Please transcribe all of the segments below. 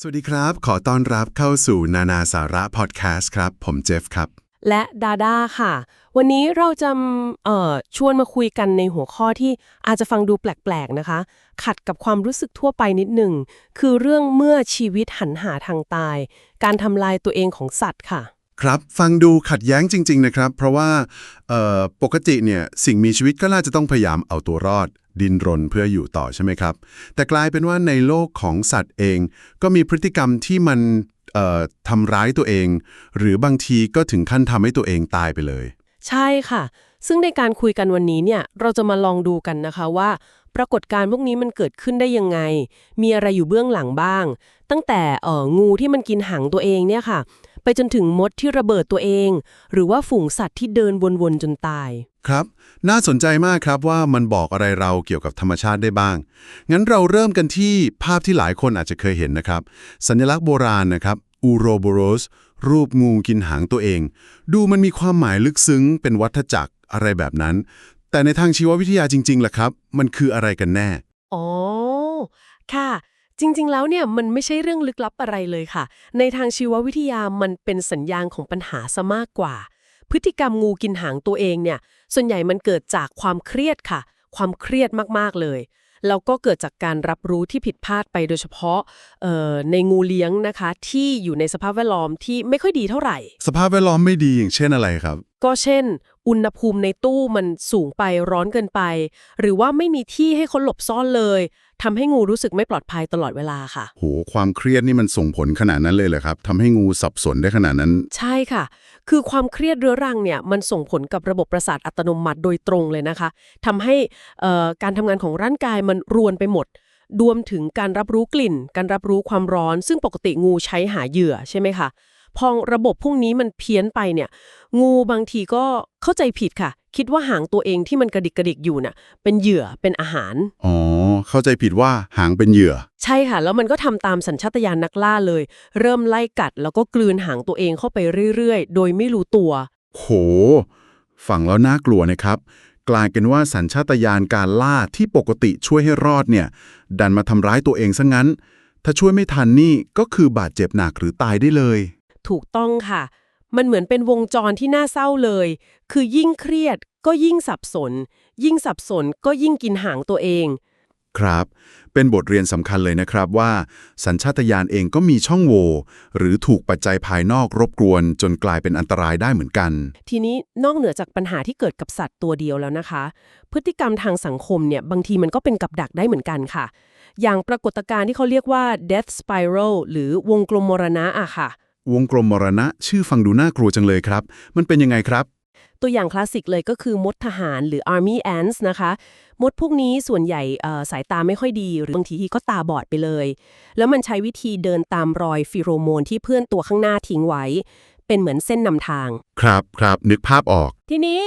สวัสดีครับ ขอต้อนรับเข้าสู่นานาสาระพอดแคสต์ครับ ผมเจฟครับ และดาด้าค่ะ วันนี้เราจะเอ่อชวนมาคุยกันในหัวข้อที่อาจจะฟังดูแปลกๆนะคะ ขัดกับความรู้สึกทั่วไปนิดหนึ่ง คือเรื่องเมื่อชีวิตหันหาทางตาย การทำลายตัวเองของสัตว์ค่ะ ครับ ฟังดูขัดแย้งจริง ๆ นะครับ เพราะว่าปกติเนี่ยสิ่งมีชีวิตก็น่าจะต้องพยายามเอาตัวรอด ดินรนเพื่ออยู่ต่อใช่ไหมครับ แต่กลายเป็นว่าในโลกของสัตว์เอง ก็มีพฤติกรรมที่มันทำร้ายตัวเอง หรือบางทีก็ถึงขั้นทำให้ตัวเองตายไปเลย ใช่ค่ะ ซึ่งในการคุยกันวันนี้เนี่ยเราจะมาลองดูกันนะคะว่า ปรากฏการณ์พวกนี้มันเกิดขึ้นได้ยังไง มีอะไรอยู่เบื้องหลังบ้าง ตั้งแต่เอองูที่มันกินหางตัวเองเนี่ยค่ะ ไปจนถึงมดที่ระเบิดตัวเอง หรือว่าฝูงสัตว์ที่เดินวนๆจนตาย ครับ น่าสนใจมากครับว่ามันบอกอะไรเราเกี่ยวกับธรรมชาติได้บ้าง งั้นเราเริ่มกันที่ภาพที่หลายคนอาจจะเคยเห็นนะครับ สัญลักษณ์โบราณนะครับอูโรโบโรสรูปงูกินหางตัวเอง ดูมันมีความหมายลึกซึ้ง เป็นวัฏจักรอะไรแบบนั้น แต่ในทางชีววิทยาจริงๆล่ะครับ มันคืออะไรกันแน่ อ๋อ ค่ะ จริงๆ แล้วเนี่ยมันไม่ใช่เรื่องลึกลับอะไรเลยค่ะ ในทางชีววิทยามันเป็นสัญญาณของปัญหาซะมากกว่า พฤติกรรมงูกินหางตัวเองเนี่ย ส่วนใหญ่มันเกิดจากความเครียดค่ะ ความเครียดมากๆเลย แล้วก็เกิดจากการรับรู้ที่ผิดพลาดไปโดยเฉพาะเอ่อในงูเลี้ยงนะคะ ที่อยู่ในสภาพแวดล้อมที่ไม่ค่อยดีเท่าไหร่ สภาพแวดล้อมไม่ดีอย่างเช่นอะไรครับ ก็เช่น อุณหภูมิในตู้มันสูงไปร้อนเกินไป หรือว่าไม่มีที่ให้เขาหลบซ่อนเลย ทำให้งูรู้สึกไม่ปลอดภัยตลอดเวลาค่ะ โห ความเครียดนี่มันส่งผลขนาดนั้นเลยเหรอครับทำให้งูสับสนได้ขนาดนั้น ใช่ค่ะ คือความเครียดเรื้อรังเนี่ยมันส่งผลกับระบบประสาทอัตโนมัติโดยตรงเลยนะคะทำให้เอ่อการทำงานของร่างกายมันรวนไปหมดรวมถึงการรับรู้กลิ่น การรับรู้ความร้อน ซึ่งปกติงูใช้หาเหยื่อใช่ไหมคะพอระบบพวกนี้มันเพี้ยนไปเนี่ย งูบางทีก็เข้าใจผิดค่ะ คิดว่าหางตัวเองที่มันกระดิกกระดิกอยู่น่ะ เป็นเหยื่อเป็นอาหาร อ๋อ เข้าใจผิดว่าหางเป็นเหยื่อ ใช่ค่ะ แล้วมันก็ทำตามสัญชาตญาณนักล่าเลย เริ่มไล่กัดแล้วก็กลืนหางตัวเองเข้าไปเรื่อยๆ โดยไม่รู้ตัว โห ฟังแล้วน่ากลัวนะครับ กลายเป็นว่าสัญชาตญาณการล่าที่ปกติช่วยให้รอดเนี่ย ดันมาทำร้ายตัวเองซะงั้น ถ้าช่วยไม่ทันนี่ก็คือบาดเจ็บหนักหรือตายได้เลย ถูกต้องค่ะ มันเหมือนเป็นวงจรที่น่าเศร้าเลย คือยิ่งเครียดก็ยิ่งสับสน ยิ่งสับสนก็ยิ่งกินหางตัวเอง ครับ เป็นบทเรียนสำคัญเลยนะครับว่า สัญชาตญาณเองก็มีช่องโหว่หรือถูกปัจจัยภายนอกรบกวน จนกลายเป็นอันตรายได้เหมือนกัน ทีนี้นอกเหนือจากปัญหาที่เกิดกับสัตว์ตัวเดียวแล้วนะคะ พฤติกรรมทางสังคมเนี่ยบางทีมันก็เป็นกับดักได้เหมือนกันค่ะ อย่างปรากฏการณ์ที่เขาเรียกว่า death spiral หรือวงกลมมรณะอะค่ะ วงกลมมรณะ ชื่อฟังดูน่ากลัวจังเลยครับ มันเป็นยังไงครับ ตัวอย่างคลาสสิกเลยก็คือมดทหารหรือ army ants นะคะ มดพวกนี้ส่วนใหญ่เอ่อสายตาไม่ค่อยดี หรือบางทีก็ตาบอดไปเลย แล้วมันใช้วิธีเดินตามรอยฟิโรโมนที่เพื่อนตัวข้างหน้าทิ้งไว้ เป็นเหมือนเส้นนำทาง ครับครับนึกภาพออก ทีนี้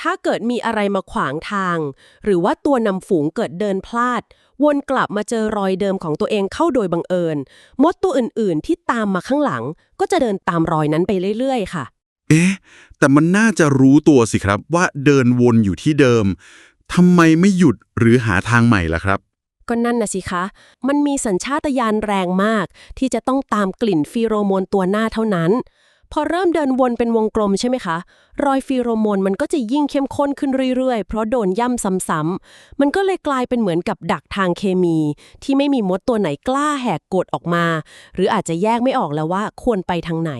ถ้าเกิดมีอะไรมาขวางทาง หรือว่าตัวนำฝูงเกิดเดินพลาด วนกลับมาเจอรอยเดิมของตัวเองเข้าโดยบังเอิญ มดตัวอื่นๆ ที่ตามมาข้างหลัง ก็จะเดินตามรอยนั้นไปเรื่อยๆ ค่ะ เอ๊ะ แต่มันน่าจะรู้ตัวสิครับว่าเดินวนอยู่ที่เดิมทำไมไม่หยุดหรือหาทางใหม่ล่ะครับก็นั่นนะสิคะ มันมีสัญชาตญาณแรงมาก ที่จะต้องตามกลิ่นฟีโรโมนตัวหน้าเท่านั้น พอเริ่มเดินวนเป็นวงกลมใช่ไหมคะ รอยฟีโรโมนมันก็จะยิ่งเข้มข้นขึ้นเรื่อยๆ เพราะโดนย่ำซ้ำๆ มันก็เลยกลายเป็นเหมือนกับดักทางเคมี ที่ไม่มีมดตัวไหนกล้าแหกกฎออกมา หรืออาจจะแยกไม่ออกแล้วว่าควรไปทางไหน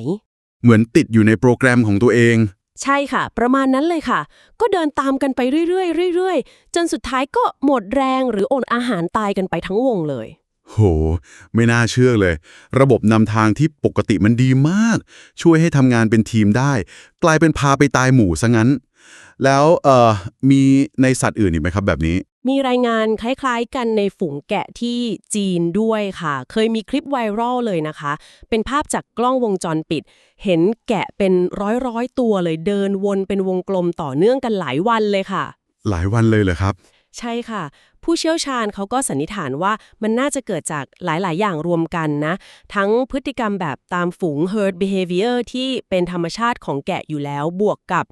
เหมือนติดอยู่ในโปรแกรมของตัวเอง ใช่ค่ะ ประมาณนั้นเลยค่ะ ก็เดินตามกันไปเรื่อยๆเรื่อยๆ จนสุดท้ายก็หมดแรงหรืออดอาหารตายกันไปทั้งวงเลย โห ไม่น่าเชื่อเลย ระบบนำทางที่ปกติมันดีมาก ช่วยให้ทำงานเป็นทีมได้ กลายเป็นพาไปตายหมู่ซะงั้น แล้วเอ่อมีในสัตว์อื่นอีกไหมครับแบบนี้ มีรายงานคล้ายๆกันในฝูงแกะที่จีนด้วยค่ะ เคยมีคลิปไวรัลเลยนะคะ เป็นภาพจากกล้องวงจรปิด เห็นแกะเป็นร้อยๆตัวเลยเดินวนเป็นวงกลมต่อเนื่องกันหลายวันเลยค่ะ หลายวันเลยเหรอครับ ใช่ค่ะ ผู้เชี่ยวชาญเขาก็สันนิษฐานว่ามันน่าจะเกิดจากหลาย ๆ อย่างรวมกันนะ ทั้งพฤติกรรมแบบตามฝูง herd behavior ที่เป็นธรรมชาติของแกะอยู่แล้วบวกกับ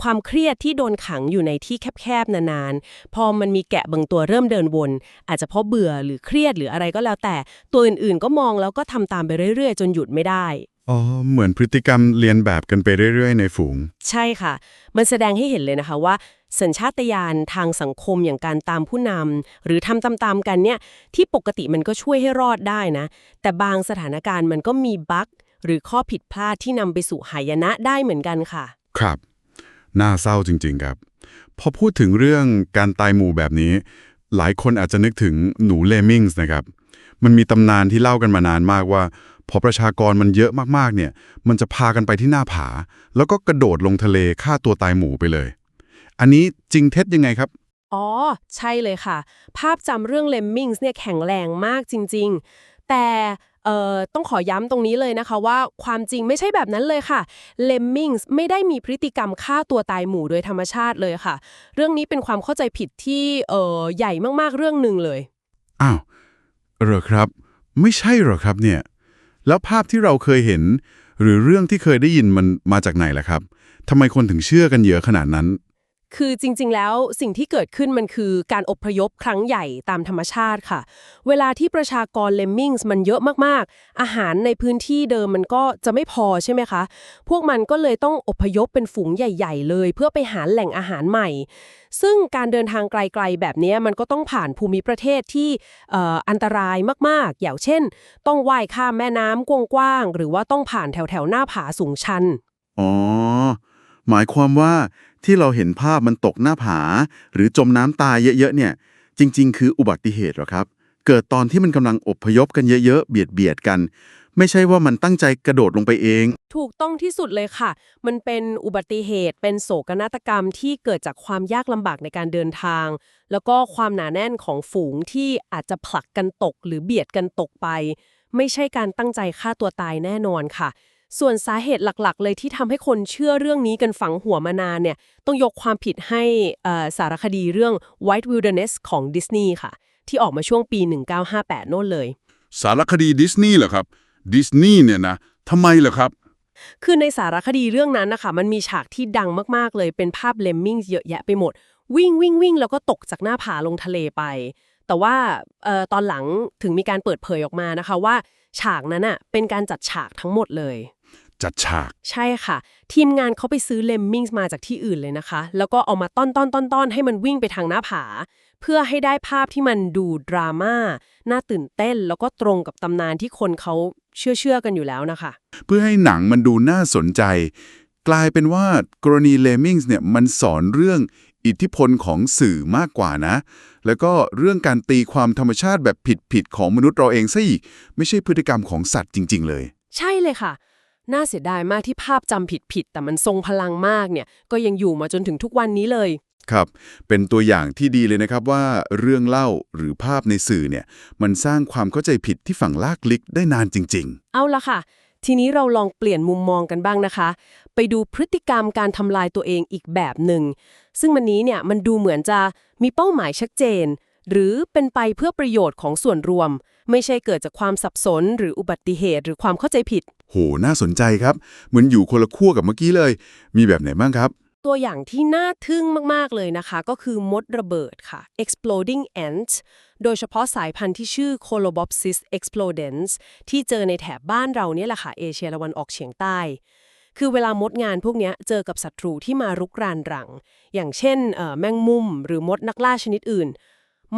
ความเครียดที่โดนขังอยู่ในที่แคบ ๆ นาน ๆ พอมันมีแกะบางตัวเริ่มเดินวน อาจจะเพราะเบื่อหรือเครียดหรืออะไรก็แล้วแต่ตัวอื่น ๆ ก็มองแล้วก็ทำตามไปเรื่อย ๆ จนหยุดไม่ได้ อ๋อ เหมือนพฤติกรรมเรียนแบบกันไปเรื่อย ๆ ในฝูง ใช่ค่ะ มันแสดงให้เห็นเลยนะคะว่า สัญชาตญาณทางสังคมอย่างการตามผู้นำหรือทำตามๆกันเนี่ย ที่ปกติมันก็ช่วยให้รอดได้นะ แต่บางสถานการณ์มันก็มีบั๊กหรือข้อผิดพลาดที่นำไปสู่หายนะได้เหมือนกันค่ะ ครับ น่าเศร้าจริง ๆ ครับ พอพูดถึงเรื่องการตายหมู่แบบนี้ หลายคนอาจจะนึกถึงหนูเลมิงส์นะครับ มันมีตำนานที่เล่ากันมานานมากว่า พอประชากรมันเยอะมากๆเนี่ย มันจะพากันไปที่หน้าผา แล้วก็กระโดดลงทะเลฆ่าตัวตายหมู่ไปเลย อันนี้จริงเท็จยังไงครับ อ๋อ ใช่เลยค่ะ ภาพจำเรื่องเลมมิงส์เนี่ยแข็งแรงมากจริง ๆ แต่เอ่อต้องขอย้ำตรงนี้เลยนะคะว่าความจริงไม่ใช่แบบนั้นเลยค่ะเลมมิงส์ไม่ได้มีพฤติกรรมฆ่าตัวตายหมู่โดยธรรมชาติเลยค่ะ เรื่องนี้เป็นความเข้าใจผิดที่เอ่อใหญ่มากๆเรื่องหนึ่งเลย อ้าวเหรอครับ ไม่ใช่เหรอครับเนี่ย แล้วภาพที่เราเคยเห็น หรือเรื่องที่เคยได้ยินมันมาจากไหนล่ะครับทำไมคนถึงเชื่อกันเยอะขนาดนั้น คือจริง ๆ แล้วสิ่งที่เกิดขึ้นมันคือการอพยพครั้งใหญ่ตามธรรมชาติค่ะ เวลาที่ประชากรเลมมิงส์มันเยอะมากๆ อาหารในพื้นที่เดิมมันก็จะไม่พอใช่ไหมคะ พวกมันก็เลยต้องอพยพเป็นฝูงใหญ่ ๆ เลย เพื่อไปหาแหล่งอาหารใหม่ ซึ่งการเดินทางไกล ๆ แบบนี้มันก็ต้องผ่านภูมิประเทศที่ออันตรายมากๆ อย่างเช่น ต้องว่ายข้ามแม่น้ำกว้างๆหรือว่าต้องผ่านแถวๆหน้าผาสูงชันอ๋อหมายความว่า ที่เราเห็นภาพมันตกหน้าผา หรือจมน้ำตายเยอะๆเนี่ย จริง ๆ คืออุบัติเหตุเหรอครับ เกิดตอนที่มันกำลังอบพยพกันเยอะๆเบียดเบียดกัน ไม่ใช่ว่ามันตั้งใจกระโดดลงไปเอง ถูกต้องที่สุดเลยค่ะ มันเป็นอุบัติเหตุ เป็นโศกนาฏกรรมที่เกิดจากความยากลำบากในการเดินทาง แล้วก็ความหนาแน่นของฝูงที่อาจจะผลักกันตก หรือเบียดกันตกไป ไม่ใช่การตั้งใจฆ่าตัวตายแน่นอนค่ะ ส่วนสาเหตุหลักๆ เลยที่ทำให้คนเชื่อเรื่องนี้กันฝังหัวมานานเนี่ยต้องยกความผิดให้เอ่อสารคดีเรื่อง White Wilderness ของดิสนีย์ค่ะ ที่ออกมาช่วงปี 1958 โน่นเลย สารคดีดิสนีย์เหรอครับดิสนีย์เนี่ยนะทำไมเหรอครับ คือในสารคดีเรื่องนั้นนะคะมันมีฉากที่ดังมากๆเลยเป็นภาพเลมมิงเยอะแยะไปหมด วิ่งวิ่งวิ่งแล้วก็ตกจากหน้าผาลงทะเลไป แต่ว่าเอ่อตอนหลังถึงมีการเปิดเผยออกมานะคะว่า ฉากนั้นอะเป็นการจัดฉากทั้งหมดเลย จัดฉาก ใช่ค่ะ ทีมงานเขาไปซื้อเลมมิงส์มาจากที่อื่นเลยนะคะ แล้วก็เอามาต้อนต้อนต้อนต้อนให้มันวิ่งไปทางหน้าผา เพื่อให้ได้ภาพที่มันดูดราม่าน่าตื่นเต้น แล้วก็ตรงกับตำนานที่คนเขาเชื่อเชื่อๆกันอยู่แล้วนะคะ เพื่อให้หนังมันดูน่าสนใจ กลายเป็นว่ากรณีเลมิงส์เนี่ยมันสอนเรื่องอิทธิพลของสื่อมากกว่านะ แล้วก็เรื่องการตีความธรรมชาติแบบผิดๆของมนุษย์เราเองซะอีก ไม่ใช่พฤติกรรมของสัตว์จริง ๆ เลย ใช่เลยค่ะ น่าเสียดายมากที่ภาพจำผิดๆแต่มันทรงพลังมากเนี่ย ก็ยังอยู่มาจนถึงทุกวันนี้เลย ครับ เป็นตัวอย่างที่ดีเลยนะครับว่าเรื่องเล่าหรือภาพในสื่อเนี่ย มันสร้างความเข้าใจผิดที่ฝังลากลึกได้นานจริงเอาละค่ะ ทีนี้เราลองเปลี่ยนมุมมองกันบ้างนะคะ ไปดูพฤติกรรมการทำลายตัวเองอีกแบบหนึ่งซึ่งมันนี้เนี่ยมันดูเหมือนจะมีเป้าหมายชัดเจน หรือเป็นไปเพื่อประโยชน์ของส่วนรวม ไม่ใช่เกิดจากความสับสน หรืออุบัติเหตุ หรือความเข้าใจผิดๆ โห น่าสนใจครับ เหมือนอยู่คนละขั้วกับเมื่อกี้เลย มีแบบไหนบ้างครับ ตัวอย่างที่น่าทึ่งมาก ๆ เลยนะคะ ก็คือมดระเบิดค่ะ exploding ant โดยเฉพาะสายพันธุ์ที่ชื่อ Colobopsis explodens ที่เจอในแถบบ้านเราเนี่ยแหละค่ะ เอเชียตะวันออกเฉียงใต้ คือเวลามดงานพวกนี้เจอกับศัตรูที่มารุกรานรัง อย่างเช่นเอ่อแมงมุม หรือมดนักล่าชนิดอื่น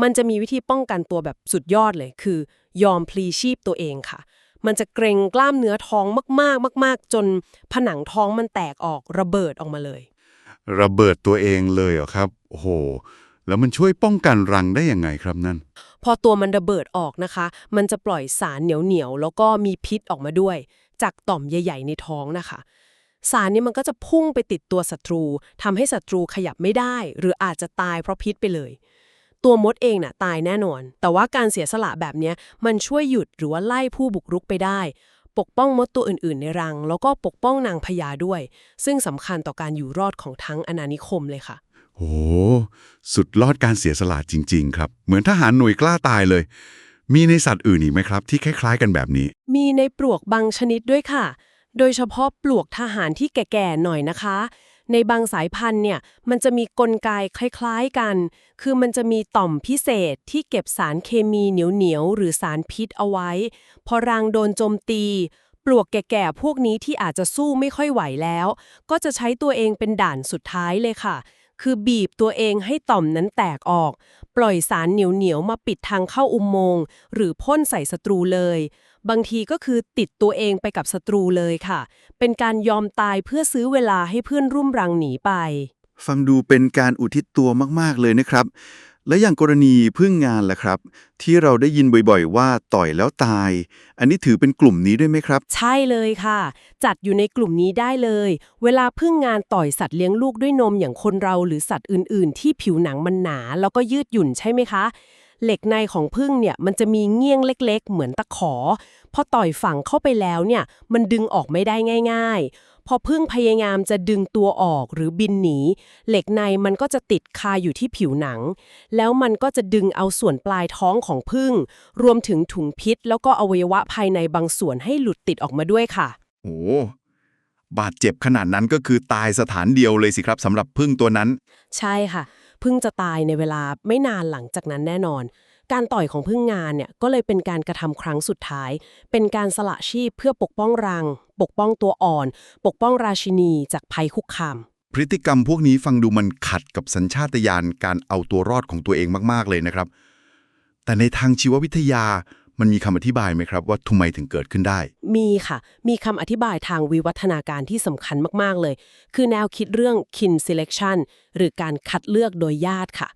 มันจะมีวิธีป้องกันตัวแบบสุดยอดเลย คือยอมพลีชีพตัวเองค่ะ มันจะเกรงกล้ามเนื้อท้องมากๆ มาก ๆ จนผนังท้องมันแตกออกระเบิดออกมาเลย ระเบิดตัวเองเลยเหรอครับโอ้โหแล้วมันช่วยป้องกันรังได้ยังไงครับนั่น พอตัวมันระเบิดออกนะคะ มันจะปล่อยสารเหนียวๆแล้วก็มีพิษออกมาด้วย จากต่อมใหญ่ๆในท้องนะคะ สารนี้มันก็จะพุ่งไปติดตัวศัตรูทำให้ศัตรูขยับไม่ได้ หรืออาจจะตายเพราะพิษไปเลย ตัวมดเองน่ะตายแน่นอน แต่ว่าการเสียสละแบบเนี้ยมันช่วยหยุดหรือว่าไล่ผู้บุกรุกไปได้ ปกป้องมดตัวอื่นๆ ในรัง แล้วก็ปกป้องนางพญาด้วย ซึ่งสำคัญต่อการอยู่รอดของทั้งอาณานิคมเลยค่ะโหสุดลอดการเสียสละจริง ๆ ครับ เหมือนทหารหน่วยกล้าตายเลย มีในสัตว์อื่นอีกไหมครับ ที่คล้าย ๆ กันแบบนี้ มีในปลวกบางชนิดด้วยค่ะ โดยเฉพาะปลวกทหารที่แก่ๆหน่อยนะคะ ในบางสายพันธุ์เนี่ยมันจะมีกลไกคล้ายๆกัน คือมันจะมีต่อมพิเศษที่เก็บสารเคมีเหนียวๆหรือสารพิษเอาไว้ พอรังโดนโจมตี ปลวกแก่ๆพวกนี้ที่อาจจะสู้ไม่ค่อยไหวแล้ว ก็จะใช้ตัวเองเป็นด่านสุดท้ายเลยค่ะ คือบีบตัวเองให้ต่อมนั้นแตกออก ปล่อยสารเหนียวๆมาปิดทางเข้าอุโมงค์ หรือพ่นใส่ศัตรูเลย บางทีก็คือติดตัวเองไปกับศัตรูเลยค่ะ เป็นการยอมตายเพื่อซื้อเวลาให้เพื่อนร่วมรังหนีไป ฟังดูเป็นการอุทิศตัวมากๆเลยนะครับ และอย่างกรณีพึ่งงานล่ะครับ ที่เราได้ยินบ่อยๆ ว่าต่อยแล้วตาย อันนี้ถือเป็นกลุ่มนี้ด้วยไหมครับ ใช่เลยค่ะ จัดอยู่ในกลุ่มนี้ได้เลย เวลาพึ่งงานต่อยสัตว์เลี้ยงลูกด้วยนมอย่างคนเราหรือสัตว์อื่น ๆ ที่ผิวหนังมันหนา แล้วก็ยืดหยุ่นใช่ไหมคะ เหล็กในของพึ่งเนี่ยมันจะมีเงี้ยงเล็ก ๆ เหมือนตะขอพอต่อยฝังเข้าไปแล้วเนี่ยมันดึงออกไม่ได้ง่าย ๆ พอพึ่งพยายามจะดึงตัวออกหรือบินหนี เหล็กในมันก็จะติดคาอยู่ที่ผิวหนัง แล้วมันก็จะดึงเอาส่วนปลายท้องของพึ่ง รวมถึงถุงพิษ แล้วก็อวัยวะภายในบางส่วนให้หลุดติดออกมาด้วยค่ะ โอ้บาดเจ็บขนาดนั้นก็คือตายสถานเดียวเลยสิครับสำหรับพึ่งตัวนั้น ใช่ค่ะ พึ่งจะตายในเวลาไม่นานหลังจากนั้นแน่นอน การต่อยของพึ่งงานเนี่ยก็เลยเป็นการกระทำครั้งสุดท้าย เป็นการสละชีพเพื่อปกป้องรัง ปกป้องตัวอ่อน ปกป้องราชินีจากภัยคุกคาม พฤติกรรมพวกนี้ฟังดูมันขัดกับสัญชาตญาณการเอาตัวรอดของตัวเองมากๆเลยนะครับ แต่ในทางชีววิทยามันมีคำอธิบายไหมครับ ว่าทำไมถึงเกิดขึ้นได้ มีค่ะ มีคำอธิบายทางวิวัฒนาการที่สำคัญมาก ๆ เลย คือแนวคิดเรื่อง kin selection หรือการคัดเลือกโดยญาติค่ะ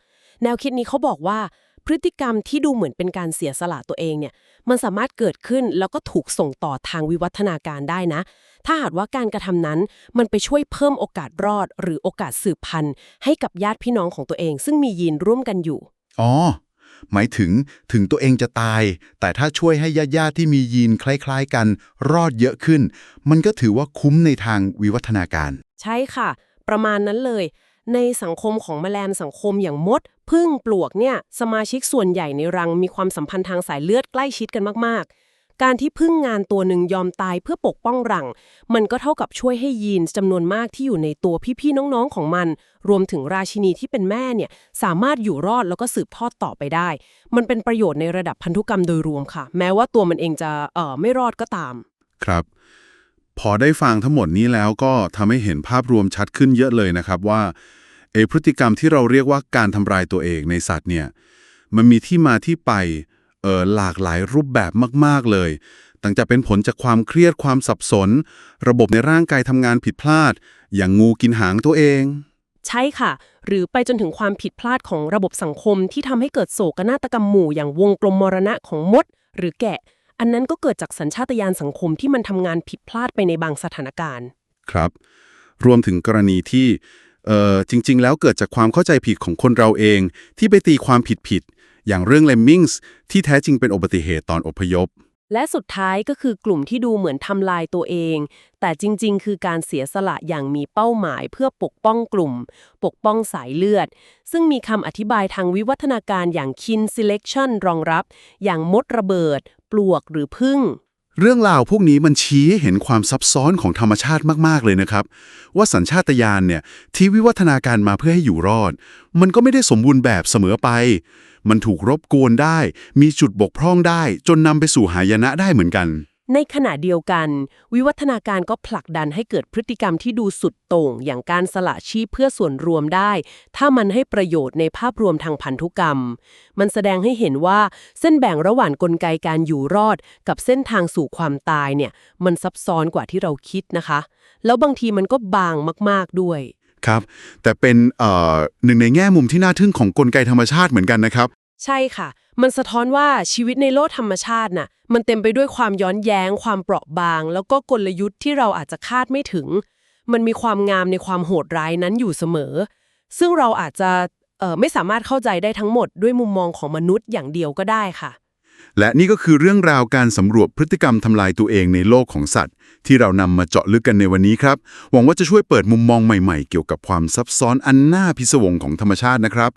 แนวคิดนี้เขาบอกว่า พฤติกรรมที่ดูเหมือนเป็นการเสียสละตัวเองเนี่ยมันสามารถเกิดขึ้นแล้วก็ถูกส่งต่อทางวิวัฒนาการได้นะ ถ้าหากว่าการกระทำนั้นมันไปช่วยเพิ่มโอกาสรอด หรือโอกาสสืบพันธุ์ให้กับญาติพี่น้องของตัวเอง ซึ่งมียีนร่วมกันอยู่อ๋อหมายถึงถึงตัวเองจะตาย แต่ถ้าช่วยให้ญาติๆที่มียีนคล้ายๆกัน รอดเยอะขึ้น มันก็ถือว่าคุ้มในทางวิวัฒนาการ ใช่ค่ะ ประมาณนั้นเลย ในสังคมของแมลงสังคมอย่างมด พึ่งปลวกเนี่ยสมาชิกส่วนใหญ่ในรังมีความสัมพันธ์ทางสายเลือดใกล้ชิดกันมากๆ การที่พึ่งงานตัวหนึ่งยอมตายเพื่อปกป้องรัง มันก็เท่ากับช่วยให้ยีนจำนวนมากที่อยู่ในตัวพี่ๆน้องๆของมัน รวมถึงราชินีที่เป็นแม่เนี่ยสามารถอยู่รอดแล้วก็สืบทอดต่อไปได้ มันเป็นประโยชน์ในระดับพันธุกรรมโดยรวมค่ะ แม้ว่าตัวมันเองจะเอ่อไม่รอดก็ตาม ครับพอได้ฟังทั้งหมดนี้แล้วก็ทำให้เห็นภาพรวมชัดขึ้นเยอะเลยนะครับว่า เออพฤติกรรมที่เราเรียกว่าการทำลายตัวเองในสัตว์เนี่ยมันมีที่มาที่ไปเออหลากหลายรูปแบบมาก ๆ เลย ตั้งแต่เป็นผลจากความเครียดความสับสน ระบบในร่างกายทำงานผิดพลาด อย่างงูกินหางตัวเอง ใช่ค่ะ หรือไปจนถึงความผิดพลาดของระบบสังคมที่ทำให้เกิดโศกนาฏกรรมหมู่อย่างวงกลมมรณะของมด หรือแกะ อันนั้นก็เกิดจากสัญชาตญาณสังคมที่มันทำงานผิดพลาดไปในบางสถานการณ์ ครับ รวมถึงกรณีที่ เอ่อจริง ๆ แล้วเกิดจากความเข้าใจผิดของคนเราเอง ที่ไปตีความผิดๆอย่างเรื่องเลมมิงส์ที่แท้จริงเป็นอุบัติเหตุตอนอพยพ และสุดท้ายก็คือกลุ่มที่ดูเหมือนทำลายตัวเอง แต่จริง ๆ คือการเสียสละอย่างมีเป้าหมายเพื่อปกป้องกลุ่ม ปกป้องสายเลือด ซึ่งมีคำอธิบายทางวิวัฒนาการอย่าง kin selection รองรับ อย่างมดระเบิด ปลวกหรือพึ่ง เรื่องราวพวกนี้มันชี้ให้เห็นความซับซ้อนของธรรมชาติมาก ๆ เลยนะครับ ว่าสัญชาตญาณเนี่ยที่วิวัฒนาการมาเพื่อให้อยู่รอด มันก็ไม่ได้สมบูรณ์แบบเสมอไป มันถูกรบกวนได้ มีจุดบกพร่องได้ จนนำไปสู่หายนะได้เหมือนกัน ในขณะเดียวกัน วิวัฒนาการก็ผลักดันให้เกิดพฤติกรรมที่ดูสุดโต่ง อย่างการสละชีพเพื่อส่วนรวมได้ ถ้ามันให้ประโยชน์ในภาพรวมทางพันธุกรรม มันแสดงให้เห็นว่าเส้นแบ่งระหว่างกลไกการอยู่รอด กับเส้นทางสู่ความตายเนี่ยมันซับซ้อนกว่าที่เราคิดนะคะ แล้วบางทีมันก็บางมาก ๆด้วยครับ แต่เป็นเอ่อหนึ่งในแง่มุมที่น่าทึ่งของกลไกธรรมชาติเหมือนกันนะครับ ใช่ค่ะ มันสะท้อนว่าชีวิตในโลกธรรมชาติน่ะ มันเต็มไปด้วยความย้อนแย้ง ความเปราะบาง แล้วก็กลยุทธ์ที่เราอาจจะคาดไม่ถึง มันมีความงามในความโหดร้ายนั้นอยู่เสมอ ซึ่งเราอาจจะไม่สามารถเข้าใจได้ทั้งหมดด้วยมุมมองของมนุษย์อย่างเดียวก็ได้ค่ะ และนี่ก็คือเรื่องราวการสำรวจพฤติกรรมทำลายตัวเองในโลกของสัตว์ ที่เรานำมาเจาะลึกกันในวันนี้ครับ หวังว่าจะช่วยเปิดมุมมองใหม่ๆ เกี่ยวกับความซับซ้อนอันน่าพิศวงของธรรมชาตินะครับ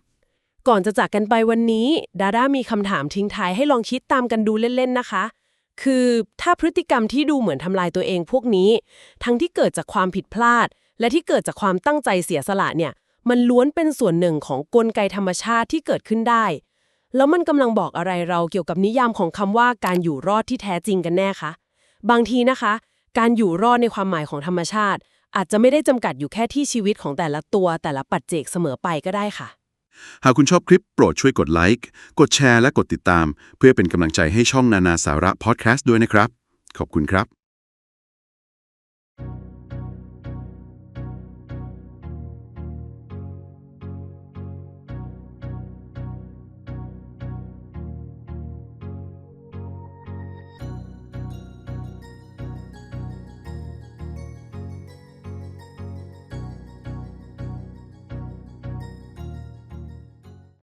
ก่อนจะจากกันไปวันนี้ดาด้ามีคำถามทิ้งท้ายให้ลองคิดตามกันดูเล่นๆนะคะ คือถ้าพฤติกรรมที่ดูเหมือนทำลายตัวเองพวกนี้ ทั้งที่เกิดจากความผิดพลาด และที่เกิดจากความตั้งใจเสียสละเนี่ย มันล้วนเป็นส่วนหนึ่งของกลไกธรรมชาติที่เกิดขึ้นได้ แล้วมันกำลังบอกอะไรเราเกี่ยวกับนิยามของคำว่าการอยู่รอดที่แท้จริงกันแน่คะบางทีนะคะ การอยู่รอดในความหมายของธรรมชาติ อาจจะไม่ได้จำกัดอยู่แค่ที่ชีวิตของแต่ละตัวแต่ละปัจเจกเสมอไปก็ได้ค่ะ หากคุณชอบคลิปโปรดช่วยกดไลค์ กดแชร์และกดติดตาม เพื่อเป็นกำลังใจให้ช่องนานาสาระพอดแคสต์ด้วยนะครับ ขอบคุณครับ